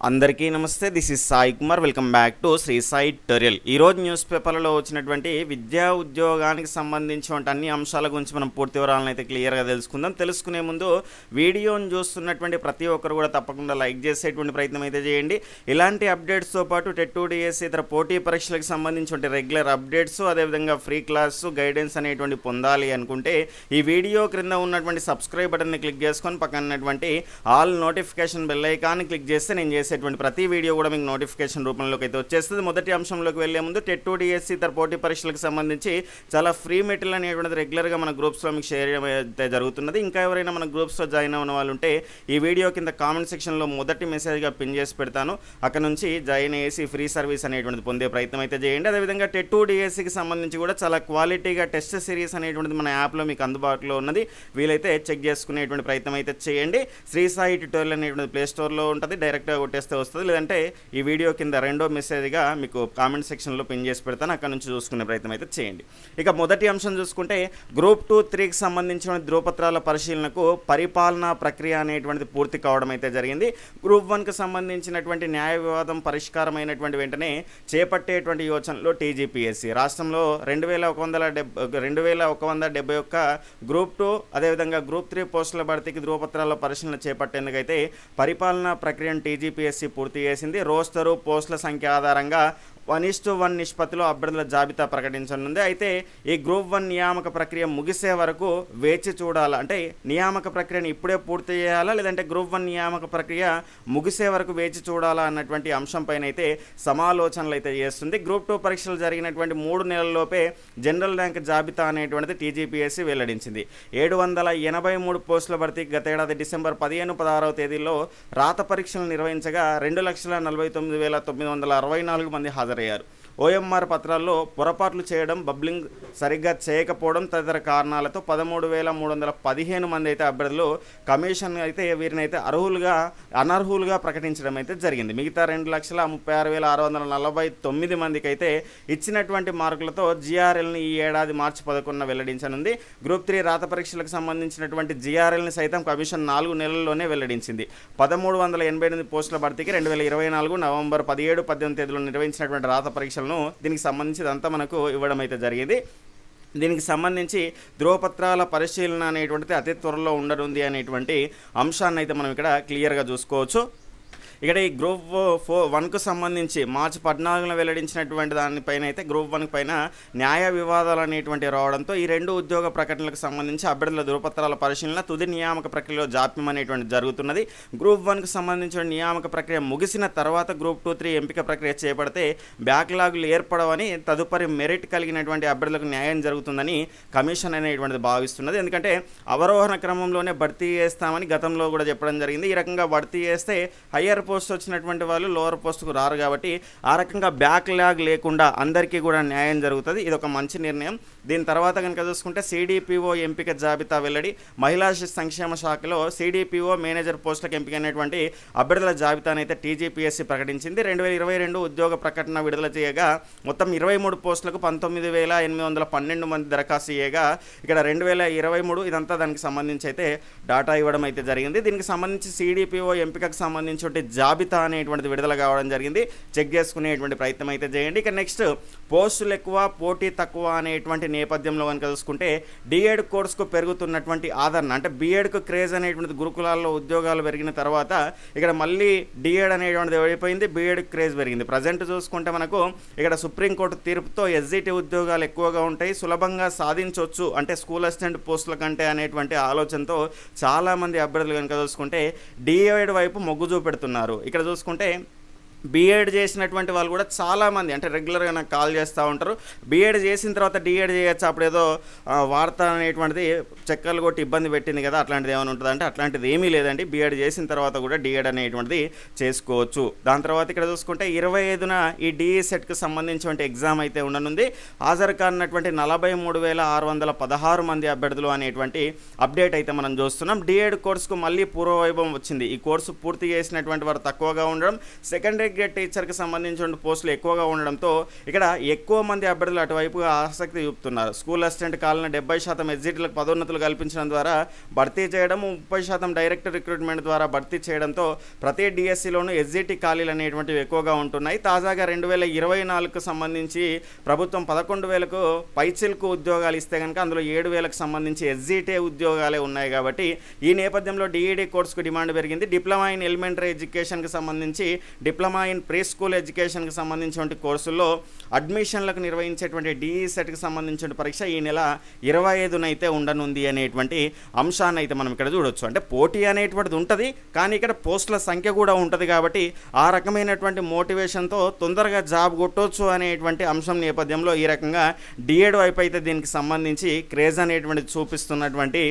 అందరికీ నమస్తే this is Sai Kumar. Welcome back to Sri Sai tutorial ఈరోజు news పేపర్లలో వచ్చినటువంటి విద్యా ఉద్యోగానికి సంబంధించినటువంటి అన్ని అంశాల గురించి మనం పూర్తి వివరాలను అయితే క్లియర్గా తెలుసుకుందాం. తెలుసుకునే ముందు వీడియోను చూస్తున్నటువంటి ప్రతి ఒక్కరు కూడా తప్పకుండా లైక్ చేసేటువంటి ప్రయత్నం అయితే చేయండి. ఇలాంటి అప్డేట్స్తో పాటు టెట్ టూ డిఎస్ ఇతర పోటీ పరీక్షలకు సంబంధించిన రెగ్యులర్ అప్డేట్స్ అదేవిధంగా ఫ్రీ క్లాస్ గైడెన్స్ అనేటువంటి పొందాలి అనుకుంటే ఈ వీడియో క్రింద ఉన్నటువంటి సబ్స్క్రైబ్ బటన్ని క్లిక్ చేసుకొని పక్కన ఆల్ నోటిఫికేషన్ బెల్ ఐకాన్ని క్లిక్ చేస్తే నేను చేసేటువంటి ప్రతి వీడియో కూడా మీకు నోటిఫికేషన్ రూపంలోకి అయితే వచ్చేస్తుంది. మొదటి అంశంలోకి వెళ్ళే ముందు టెట్ టూ డిఎస్సి ఇతర పోటీ పరీక్షలకు సంబంధించి చాలా ఫ్రీ మెటీరియల్ అనేటువంటిది రెగ్యులర్గా మన గ్రూప్స్లో మీకు షేర్ అయితే జరుగుతున్నది. ఇంకా ఎవరైనా మన గ్రూప్స్లో జాయిన్ అవ్వని వాళ్ళు ఉంటే ఈ వీడియో కింద కామెంట్ సెక్షన్లో మొదటి మెసేజ్గా పిన్ చేసి పెడతాను. అక్కడ నుంచి జాయిన్ అయ్యేసి ఫ్రీ సర్వీస్ అనేటువంటిది పొందే ప్రయత్నం అయితే చేయండి. అదేవిధంగా టెట్ టూ డిఎస్సికి సంబంధించి కూడా చాలా క్వాలిటీగా టెస్ట్ సిరీస్ అనేటువంటిది మన యాప్లో మీకు అందుబాటులో ఉన్నది. వీలైతే చెక్ చేసుకునేటువంటి ప్రయత్నం అయితే చేయండి. శ్రీ సాయి ట్యూటోరియల్ అనేటువంటి ప్లే స్టోర్లో ఉంటుంది. డైరెక్ట్గా కొట్టేస్తే వస్తుంది. లేదంటే ఈ వీడియో కింద రెండో మెసేజ్గా మీకు కామెంట్ సెక్షన్లో పిన్ చేసి పెడతాను. అక్కడ నుంచి చూసుకునే ప్రయత్నం అయితే చేయండి. ఇక మొదటి అంశం చూసుకుంటే గ్రూప్ టూ త్రీకి సంబంధించిన ధృవపత్రాల పరిశీలనకు పరిపాలనా ప్రక్రియ అనేటువంటిది పూర్తి కావడం అయితే జరిగింది. గ్రూప్ వన్కి సంబంధించినటువంటి న్యాయ వివాదం పరిష్కారమైనటువంటి వెంటనే చేపట్టేటువంటి యోచనలో టీజీపీఎస్సీ రాష్ట్రంలో రెండు వేల ఒక వందల డెబ్బై రెండు వేల ఒక వంద డెబ్బై ఒక్క గ్రూప్ టూ అదేవిధంగా గ్రూప్ త్రీ పోస్టుల భర్తీకి ధృవపత్రాల పరిశీలన చేపట్టేందుకైతే పరిపాలనా ప్రక్రియను టీజీపీ యూపీఎస్సీ పూర్తి చేసింది. రోస్టరు పోస్టుల సంఖ్య ఆధారంగా వన్ ఇస్టు వన్ నిష్పత్తిలో అభ్యర్థుల జాబితా ప్రకటించనుంది. అయితే ఈ గ్రూప్ వన్ నియామక ప్రక్రియ ముగిసే వరకు వేచి చూడాలా అంటే నియామక ప్రక్రియను ఇప్పుడే పూర్తి చేయాలా లేదంటే గ్రూప్ వన్ నియామక ప్రక్రియ ముగిసే వరకు వేచి చూడాలా అన్నటువంటి అంశంపైన అయితే సమాలోచనలు అయితే చేస్తుంది. గ్రూప్ టూ పరీక్షలు జరిగినటువంటి మూడు నెలల్లోపే జనరల్ ర్యాంక్ జాబితా అనేటువంటిది టీజీపీఎస్సీ వెల్లడించింది. ఏడు వందల ఎనభై మూడు పోస్టుల భర్తీకి గతేడాది డిసెంబర్ పదిహేను పదహారవ తేదీలో రాత పరీక్షలు నిర్వహించగా రెండు లక్షల నలభై తొమ్మిది వేల తొమ్మిది వందల అరవై నాలుగు మంది హాజరయ్యారు. ఓఎంఆర్ పత్రాల్లో పొరపాట్లు చేయడం బబ్లింగ్ సరిగ్గా చేయకపోవడం తదితర కారణాలతో పదమూడు వేల మూడు వందల పదిహేను మంది అయితే అభ్యర్థులు కమిషన్ అయితే వీరిని అయితే అర్హులుగా అనర్హులుగా ప్రకటించడం అయితే జరిగింది. మిగతా రెండు లక్షల ముప్పై ఆరు వేల ఆరు వందల నలభై తొమ్మిది మందికి అయితే ఇచ్చినటువంటి మార్కులతో జిఆర్ఎల్ని ఈ ఏడాది మార్చి పదకొండున వెల్లడించనుంది. గ్రూప్ త్రీ రాత పరీక్షలకు సంబంధించినటువంటి జీఆర్ఎల్ని సైతం కమిషన్ నాలుగు నెలల్లోనే వెల్లడించింది. పదమూడు వందల ఎనభై ఎనిమిది పోస్టుల భర్తీకి రెండు వేల ఇరవై నాలుగు నవంబర్ పదిహేడు పద్దెనిమిది తేదీలో నిర్వహించినటువంటి రాత పరీక్షలను దీనికి సంబంధించి అంతా మనకు ఇవ్వడం అయితే జరిగింది. దీనికి సంబంధించి ధ్రువపత్రాల పరిశీలన అనేటువంటిది అతి త్వరలో ఉండనుంది అనేటువంటి అంశాన్ని అయితే మనం ఇక్కడ క్లియర్గా చూసుకోవచ్చు. ఇక్కడ ఈ గ్రూప్ ఫోర్ వన్కు సంబంధించి మార్చి పద్నాలుగున వెల్లడించినటువంటి దానిపైన అయితే గ్రూప్ వన్ పైన న్యాయ వివాదాలు అనేటువంటి రావడంతో ఈ రెండు ఉద్యోగ ప్రకటనలకు సంబంధించి అభ్యర్థుల ధృవపత్రాల పరిశీలన తుది నియామక ప్రక్రియలో జాప్యం అనేటువంటి జరుగుతున్నది. గ్రూప్ వన్కు సంబంధించిన నియామక ప్రక్రియ ముగిసిన తర్వాత గ్రూప్ టూ త్రీ ఎంపిక ప్రక్రియ చేపడితే బ్యాక్లాగులు ఏర్పడవని తదుపరి మెరిట్ కలిగినటువంటి అభ్యర్థులకు న్యాయం జరుగుతుందని కమిషన్ అనేటువంటిది భావిస్తున్నది. ఎందుకంటే అవరోహణ క్రమంలోనే భర్తీ చేస్తామని గతంలో కూడా చెప్పడం జరిగింది. ఈ రకంగా భర్తీ చేస్తే హయ్యర్ పోస్ట్ వచ్చినటువంటి వాళ్ళు లోవర్ పోస్ట్కు రారు కాబట్టి ఆ రకంగా బ్యాక్ ల్యాగ్ లేకుండా అందరికీ కూడా న్యాయం జరుగుతుంది. ఇది ఒక మంచి నిర్ణయం. దీని తర్వాత కనుక చూసుకుంటే సిడిపిఓ ఎంపిక జాబితా వెల్లడి. మహిళా సంక్షేమ శాఖలో సిడిపిఓ మేనేజర్ పోస్టులకు ఎంపికైనటువంటి అభ్యర్థుల జాబితాను అయితే టీజీపీఎస్సీ ప్రకటించింది. రెండు వేల ఇరవై రెండు ఉద్యోగ ప్రకటన విడుదల చేయగా మొత్తం ఇరవై మూడు పోస్టులకు పంతొమ్మిది వేల ఎనిమిది వందల పన్నెండు మంది దరఖాస్తు చేయగా ఇక్కడ రెండు వేల ఇరవై మూడు ఇదంతా దానికి సంబంధించి అయితే డాటా ఇవ్వడం అయితే జరిగింది. దీనికి సంబంధించి సిడిపిఓ ఎంపికకు సంబంధించి జాబితా అనేటువంటిది విడుదల కావడం జరిగింది. చెక్ చేసుకునేటువంటి ప్రయత్నం అయితే చేయండి. ఇక నెక్స్ట్ పోస్టులు ఎక్కువ పోటీ తక్కువ అనేటువంటి నేపథ్యంలో కనుక చూసుకుంటే డిఎడ్ కోర్సుకు పెరుగుతున్నటువంటి ఆదరణ అంటే బీఎడ్కు క్రేజ్ అనేటువంటి గురుకులాల్లో ఉద్యోగాలు పెరిగిన తర్వాత ఇక్కడ మళ్ళీ డిఎడ్ అనేటువంటిది అయిపోయింది బీఎడ్ క్రేజ్ పెరిగింది. ప్రజెంట్ చూసుకుంటే మనకు ఇక్కడ సుప్రీంకోర్టు తీర్పుతో ఎస్జిటి ఉద్యోగాలు ఎక్కువగా ఉంటాయి. సులభంగా సాధించవచ్చు అంటే స్కూల్ అసిస్టెంట్ పోస్టుల కంటే అనేటువంటి ఆలోచనతో చాలామంది అభ్యర్థులు కనుక చూసుకుంటే డిఎడ్ వైపు మొగ్గు చూపెడుతున్నారు. ఇక్కడ చూసుకుంటే బీఎడ్ చేసినటువంటి వాళ్ళు కూడా చాలామంది అంటే రెగ్యులర్గా నాకు కాల్ చేస్తూ ఉంటారు. బీఎడ్ చేసిన తర్వాత డిఎడ్ చేయొచ్చు? అప్పుడు ఏదో వార్త అనేటువంటిది చెక్కలు కొట్టి ఇబ్బంది పెట్టింది కదా అట్లాంటిది ఏమైనా ఉంటుంది? అంటే అట్లాంటిది ఏమీ లేదండి. బీఎడ్ చేసిన తర్వాత కూడా డిఎడ్ అనేటువంటిది చేసుకోవచ్చు. దాని తర్వాత ఇక్కడ చూసుకుంటే ఇరవై ఐదున ఈ డిఈ సెట్కి సంబంధించినటువంటి ఎగ్జామ్ అయితే ఉండనుంది. హాజరు కానటువంటి నలభై మూడు వేల ఆరు వందల పదహారు మంది అభ్యర్థులు అనేటువంటి అప్డేట్ అయితే మనం చూస్తున్నాం. డిఎడ్ కోర్సుకు మళ్ళీ పూర్వవైభవం వచ్చింది. ఈ కోర్సు పూర్తి చేసినటువంటి వారు తక్కువగా ఉండడం. సెకండరీ ఇంటర్మీడియట్ టీచర్కి సంబంధించిన పోస్టులు ఎక్కువగా ఉండడంతో ఇక్కడ ఎక్కువ మంది అభ్యర్థులు అటువైపుగా ఆసక్తి చూపుతున్నారు. స్కూల్ అసిస్టెంట్ కావాలని డెబ్బై శాతం ఎగ్జిట్లకు పదోన్నతులు కల్పించడం ద్వారా భర్తీ చేయడం ముప్పై శాతం డైరెక్ట్ రిక్రూట్మెంట్ ద్వారా భర్తీ చేయడంతో ప్రతి డిఎస్సిలోనూ ఎస్జిటి ఖాళీలు అనేటువంటివి ఎక్కువగా ఉంటున్నాయి. తాజాగా రెండు వేల ఇరవై నాలుగుకు సంబంధించి ప్రభుత్వం పదకొండు వేలకు పైచిల్కు ఉద్యోగాలు ఇస్తే కనుక అందులో ఏడు వేలకు సంబంధించి ఎస్జిటే ఉద్యోగాలే ఉన్నాయి కాబట్టి ఈ నేపథ్యంలో డిఈడి కోర్సుకు డిమాండ్ పెరిగింది. డిప్లొమా ఇన్ ఎలిమెంటరీ ఎడ్యుకేషన్కి సంబంధించి డిప్లొమా ఇన్ ప్రీ స్కూల్ ఎడ్యుకేషన్కి సంబంధించినటువంటి కోర్సుల్లో అడ్మిషన్లకు నిర్వహించేటువంటి డిఈ సెట్కి సంబంధించిన పరీక్ష ఈ నెల ఇరవై ఐదునైతే ఉండనుంది అనేటువంటి అంశాన్ని అయితే మనం ఇక్కడ చూడొచ్చు. అంటే పోటీ అనేటువంటిది ఉంటుంది కానీ ఇక్కడ పోస్టుల సంఖ్య కూడా ఉంటుంది కాబట్టి ఆ రకమైనటువంటి మోటివేషన్తో తొందరగా జాబ్ కొట్టవచ్చు అనేటువంటి అంశం నేపథ్యంలో ఈ రకంగా డిఎడ్ వైపు అయితే దీనికి సంబంధించి క్రేజ్ అనేటువంటిది చూపిస్తున్నటువంటి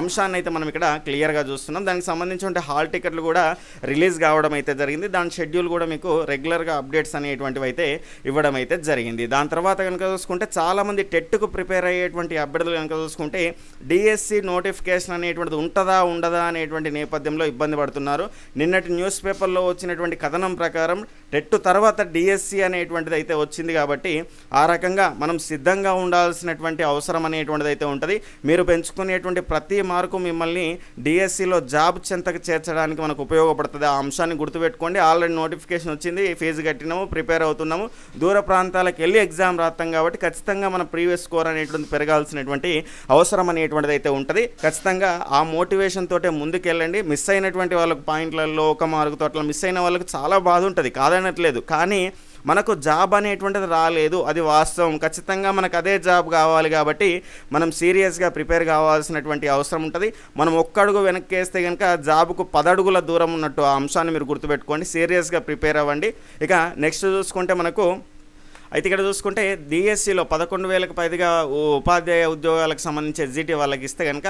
అంశాన్ని అయితే మనం ఇక్కడ క్లియర్గా చూస్తున్నాం. దానికి సంబంధించిన హాల్ టికెట్లు కూడా రిలీజ్ కావడం అయితే జరిగింది. దాని షెడ్యూల్ కూడా మీకు రెగ్యులర్గా అప్డేట్స్ అనేటువంటివి అయితే ఇవ్వడం అయితే జరిగింది. దాని తర్వాత కనుక చూసుకుంటే చాలామంది టెట్కు ప్రిపేర్ అయ్యేటువంటి అభ్యర్థులు కనుక చూసుకుంటే డిఎస్సి నోటిఫికేషన్ అనేటువంటిది ఉంటుందా ఉండదా అనేటువంటి నేపథ్యంలో ఇబ్బంది పడుతున్నారు. నిన్నటి న్యూస్ పేపర్లో వచ్చినటువంటి కథనం ప్రకారం టెట్ తర్వాత డిఎస్సి అనేటువంటిది అయితే వచ్చింది కాబట్టి ఆ రకంగా మనం సిద్ధంగా ఉండాల్సినటువంటి అవసరం అనేటువంటిది అయితే ఉంటుంది. మీరు పెంచుకునేటువంటి ప్రతి మార్కు మిమ్మల్ని డిఎస్సిలో జాబ్ చెంతకు చేర్చడానికి మనకు ఉపయోగపడుతుంది. ఆ అంశాన్ని గుర్తుపెట్టుకోండి. ఆల్రెడీ నోటిఫికేషన్ వచ్చింది. ఫీజు కట్టినాము ప్రిపేర్ అవుతున్నాము. దూర ప్రాంతాలకు వెళ్ళి ఎగ్జామ్ రాస్తాం కాబట్టి ఖచ్చితంగా మన ప్రీవియస్ స్కోర్ అనేటువంటి పెరగాల్సినటువంటి అవసరం అనేటువంటిది అయితే ఉంటుంది. ఖచ్చితంగా ఆ మోటివేషన్ తోటే ముందుకెళ్ళండి. మిస్ అయినటువంటి వాళ్ళకు పాయింట్లలో ఒక మార్కుతో అట్లా మిస్ అయిన వాళ్ళకి చాలా బాధ ఉంటుంది. కాదనట్లేదు కానీ మనకు జాబ్ అనేటువంటిది రాలేదు. అది వాస్తవం. ఖచ్చితంగా మనకు అదే జాబ్ కావాలి కాబట్టి మనం సీరియస్గా ప్రిపేర్ కావాల్సినటువంటి అవసరం ఉంటుంది. మనం ఒక్కడుగు వెనక్కి వేస్తే కనుక జాబ్కు పదడుగుల దూరం ఉన్నట్టు ఆ అంశాన్ని మీరు గుర్తుపెట్టుకోండి. సీరియస్గా ప్రిపేర్ అవ్వండి. ఇక నెక్స్ట్ చూసుకుంటే మనకు అయితే ఇక్కడ చూసుకుంటే డిఎస్సిలో పదకొండు వేలకు పైగా ఉపాధ్యాయ ఉద్యోగాలకు సంబంధించి ఎస్జిటి వాళ్ళకి ఇస్తే కనుక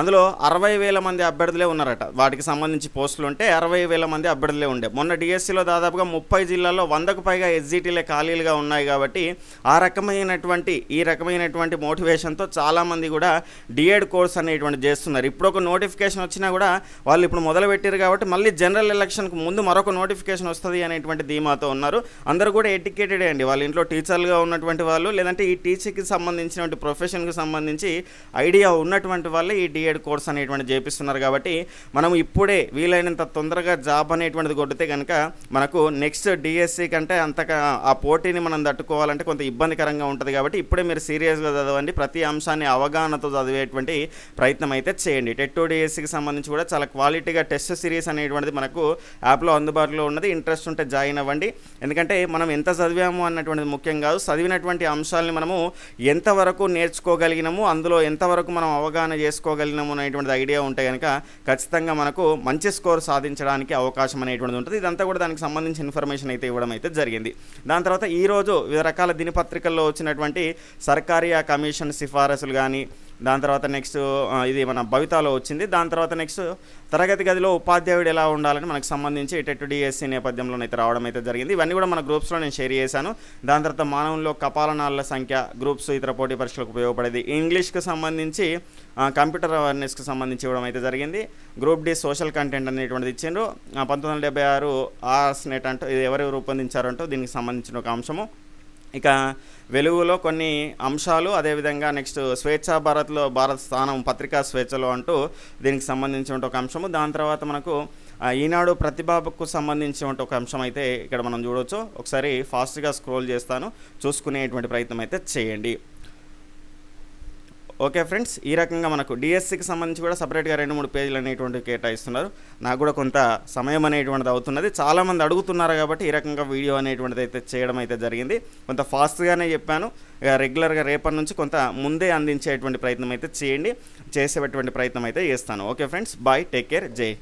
అందులో అరవై వేల మంది అభ్యర్థులే ఉన్నారట. వాటికి సంబంధించి పోస్టులు ఉంటే అరవై వేల మంది అభ్యర్థులే ఉండే. మొన్న డిఎస్సిలో దాదాపుగా ముప్పై జిల్లాల్లో వందకు పైగా ఎస్జిటీలే ఖాళీలుగా ఉన్నాయి కాబట్టి ఆ రకమైనటువంటి ఈ రకమైనటువంటి మోటివేషన్తో చాలామంది కూడా డిఎడ్ కోర్స్ అనేటువంటి చేస్తున్నారు. ఇప్పుడు ఒక నోటిఫికేషన్ వచ్చినా కూడా వాళ్ళు ఇప్పుడు మొదలుపెట్టారు కాబట్టి మళ్ళీ జనరల్ ఎలక్షన్కు ముందు మరొక నోటిఫికేషన్ వస్తుంది అనేటువంటి ధీమాతో ఉన్నారు. అందరూ కూడా ఎడ్యుకేటెడే అండి. వాళ్ళ ఇంట్లో టీచర్లుగా ఉన్నటువంటి వాళ్ళు లేదంటే ఈ టీచింగ్కి సంబంధించినటువంటి ప్రొఫెషన్కి సంబంధించి ఐడియా ఉన్నటువంటి వాళ్ళే ఈ డిఎడ్ కోర్స్ అనేటువంటి చేపిస్తున్నారు కాబట్టి మనం ఇప్పుడే వీలైనంత తొందరగా జాబ్ అనేటువంటిది కొడితే కనుక మనకు నెక్స్ట్ డిఎస్సి కంటే అంతగా ఆ పోటీని మనం తట్టుకోవాలంటే కొంత ఇబ్బందికరంగా ఉంటుంది కాబట్టి ఇప్పుడే మీరు సీరియస్గా చదవండి ప్రతి అంశాన్ని అవగాహనతో చదివేటువంటి ప్రయత్నం అయితే చేయండి. టెట్ డిఎస్సికి సంబంధించి కూడా చాలా క్వాలిటీగా టెస్ట్ సిరీస్ అనేటువంటిది మనకు యాప్లో అందుబాటులో ఉన్నది. ఇంట్రెస్ట్ ఉంటే జాయిన్ అవ్వండి. ఎందుకంటే మనం ఎంత చదివాము అన్నటువంటి అనేది ముఖ్యం కాదు. చదివినటువంటి అంశాలని మనము ఎంతవరకు నేర్చుకోగలిగినాము అందులో ఎంతవరకు మనం అవగాహన చేసుకోగలిగినాము అనేటువంటిది ఐడియా ఉంటే కనుక ఖచ్చితంగా మనకు మంచి స్కోర్ సాధించడానికి అవకాశం అనేటువంటిది ఉంటుంది. ఇదంతా కూడా దానికి సంబంధించిన ఇన్ఫర్మేషన్ అయితే ఇవ్వడం అయితే జరిగింది. దాని తర్వాత ఈరోజు వివిధ రకాల దినపత్రికల్లో వచ్చినటువంటి సర్కారీ ఆ కమిషన్ సిఫారసులు కానీ దాని తర్వాత నెక్స్ట్ ఇది మన భవితాలో వచ్చింది. దాని తర్వాత నెక్స్ట్ తరగతి గదిలో ఉపాధ్యాయుడు ఎలా ఉండాలని మనకు సంబంధించి టెట్ డిఎస్సి అయితే రావడం అయితే జరిగింది. ఇవన్నీ కూడా మన గ్రూప్స్లో నేను షేర్ చేశాను. దాని తర్వాత మానవుల్లో కపాలనాళ్ళ సంఖ్య గ్రూప్స్ ఇతర పోటీ పరీక్షలకు ఉపయోగపడేది. ఇంగ్లీష్కి సంబంధించి కంప్యూటర్ అవేర్నెస్కి సంబంధించి ఇవ్వడం అయితే జరిగింది. గ్రూప్ డి సోషల్ కంటెంట్ అనేటువంటిది ఇచ్చిండ్రు. పంతొమ్మిది వందల డెబ్బై ఆరు ఆర్స్ నెట్ అంటూ ఇది ఎవరు రూపొందించారంటూ దీనికి సంబంధించిన ఒక అంశము. ఇక వెలుగులో కొన్ని అంశాలు అదేవిధంగా నెక్స్ట్ స్వేచ్ఛా భారత్లో భారత్ స్థానం పత్రికా స్వేచ్ఛలో అంటూ దీనికి సంబంధించిన ఒక అంశము. దాని తర్వాత మనకు ఈనాడు ప్రతిభకు సంబంధించిన ఒక అంశం అయితే ఇక్కడ మనం చూడవచ్చు ఒకసారి ఫాస్ట్గా స్క్రోల్ చేస్తాను. చూసుకునేటువంటి ప్రయత్నం అయితే చేయండి. ఓకే ఫ్రెండ్స్ ఈ రకంగా మనకు డిఎస్సికి సంబంధించి కూడా సపరేట్గా రెండు మూడు పేజీలు అనేటువంటివి కేటాయిస్తున్నారు. నాకు కూడా కొంత సమయం అనేటువంటిది అవుతున్నది. చాలామంది అడుగుతున్నారు కాబట్టి ఈ రకంగా వీడియో అనేటువంటిది అయితే చేయడం అయితే జరిగింది. కొంత ఫాస్ట్గానే చెప్పాను. ఇక రెగ్యులర్గా రేపటి నుంచి కొంత ముందే అందించేటువంటి ప్రయత్నం అయితే చేయండి. చేసేటువంటి ప్రయత్నం అయితే చేస్తాను. Okay friends bye take care జై.